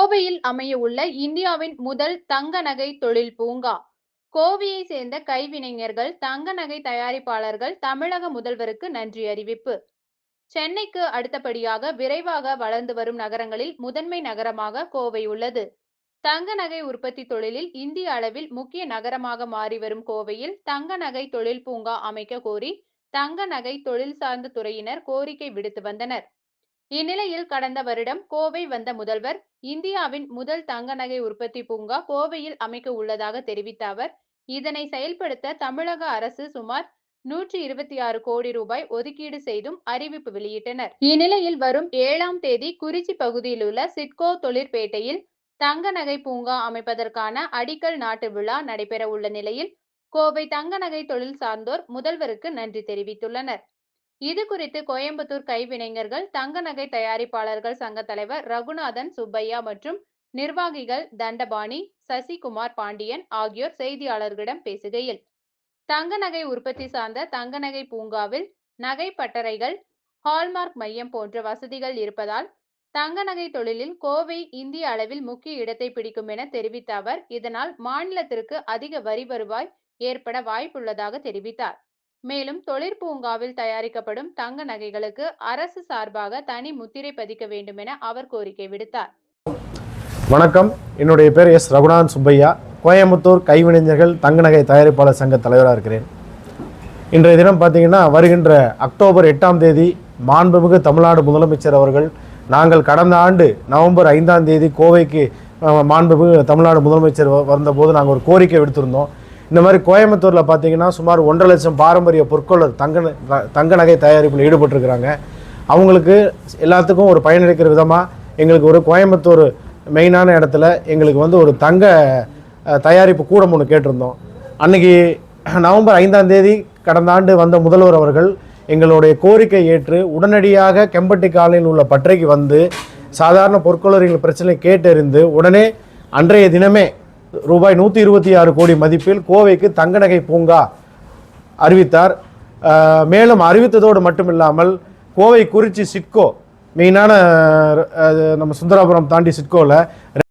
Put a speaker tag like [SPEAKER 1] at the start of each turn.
[SPEAKER 1] கோவையில் அமைய உள்ள இந்தியாவின் முதல் தங்க நகை தொழில் பூங்கா. கோவையை சேர்ந்த கைவினைஞர்கள் தங்க நகை தயாரிப்பாளர்கள் தமிழக முதல்வருக்கு நன்றி அறிவிப்பு. சென்னைக்கு அடுத்தபடியாக விரைவாக வளர்ந்து வரும் நகரங்களில் முதன்மை நகரமாக கோவை உள்ளது. தங்க நகை உற்பத்தி தொழிலில் இந்திய அளவில் முக்கிய நகரமாக மாறி வரும் கோவையில் தங்க நகை தொழில் பூங்கா அமைக்க கோரி தங்க நகை தொழில் சார்ந்த துறையினர் கோரிக்கை விடுத்து வந்தனர். இந்நிலையில் கடந்த வருடம் கோவை வந்த முதல்வர் இந்தியாவின் முதல் தங்க நகை உற்பத்தி பூங்கா கோவையில் அமைக்க உள்ளதாக தெரிவித்த அவர் இதனை செயல்படுத்த தமிழக அரசு சுமார் நூற்றி இருபத்தி ஆறு கோடி ரூபாய் ஒதுக்கீடு செய்தும் அறிவிப்பு வெளியிட்டனர். இந்நிலையில் வரும் ஏழாம் தேதி குறிச்சி பகுதியில் உள்ள சிட்கோ தொழிற்பேட்டையில் தங்க நகை பூங்கா அமைப்பதற்கான அடிக்கல் நாட்டு விழா நடைபெற உள்ள நிலையில் கோவை தங்க நகை தொழில் சார்ந்தோர் முதல்வருக்கு நன்றி தெரிவித்துள்ளனர். இது குறித்து கோயம்புத்தூர் கைவினைஞர்கள் தங்க நகை தயாரிப்பாளர்கள் சங்க தலைவர் ரகுநாதன் சுப்பையா மற்றும் நிர்வாகிகள் தண்டபாணி சசிகுமார் பாண்டியன் ஆகியோர் செய்தியாளர்களிடம் பேசுகையில் தங்க நகை உற்பத்தி சார்ந்த தங்க நகை பூங்காவில் நகை பட்டறைகள் ஹால்மார்க் மையம் போன்ற வசதிகள் இருப்பதால் தங்க நகை தொழிலில் கோவை இந்திய அளவில் முக்கிய இடத்தை பிடிக்கும் என தெரிவித்த அவர் இதனால் மாநிலத்திற்கு அதிக வரி வருவாய் ஏற்பட வாய்ப்புள்ளதாக தெரிவித்தார். மேலும் தொழிற்பூங்காவில் தயாரிக்கப்படும் தங்க நகைகளுக்கு அரசு சார்பாக தனி முத்திரை பதிக்க வேண்டும் என அவர் கோரிக்கை விடுத்தார்.
[SPEAKER 2] வணக்கம். என்னுடைய பேர் எஸ். ரகுநாதன் சுப்பையா. கோயம்புத்தூர் கைவினைஞர்கள் தங்க நகை தயாரிப்பாளர் சங்க தலைவராக இருக்கிறேன். இன்றைய தினம் பார்த்தீங்கன்னா வருகின்ற அக்டோபர் எட்டாம் தேதி மாண்புமிகு தமிழ்நாடு முதலமைச்சர் அவர்கள் நாங்கள் கடந்த ஆண்டு நவம்பர் ஐந்தாம் தேதி கோவைக்கு மாண்புமிகு தமிழ்நாடு முதலமைச்சர் வந்தபோது நாங்கள் ஒரு கோரிக்கை விடுத்திருந்தோம். இந்த மாதிரி கோயம்புத்தூரில் பார்த்தீங்கன்னா சுமார் ஒன்றரை லட்சம் பாரம்பரிய பொற்கொள்ளர் தங்க தங்க நகை தயாரிப்பில் ஈடுபட்டிருக்கிறாங்க. அவங்களுக்கு எல்லாத்துக்கும் ஒரு பயனளிக்கிற விதமாக எங்களுக்கு ஒரு கோயம்புத்தூர் மெயினான இடத்துல எங்களுக்கு வந்து ஒரு தங்க தயாரிப்பு கூடம் ஒன்று கேட்டிருந்தோம். அன்னைக்கு நவம்பர் ஐந்தாம் தேதி கடந்த ஆண்டு வந்த முதல்வர் அவர்கள் எங்களுடைய கோரிக்கை ஏற்று உடனடியாக கெம்பட்டி காலையில் உள்ள பற்றைக்கு வந்து சாதாரண பொற்கொள்ளர்கள் பிரச்சனை கேட்டறிந்து உடனே அன்றைய தினமே ரூபாய் நூற்றி இருபத்தி ஆறு கோடி மதிப்பில் கோவைக்கு தங்க நகை பூங்கா அறிவித்தார். மேலும் அறிவித்ததோடு மட்டுமில்லாமல் கோவை குறிச்சி சிட்கோ மெயினான நம்ம சுந்தராபுரம் தாண்டி சிட்கோவில்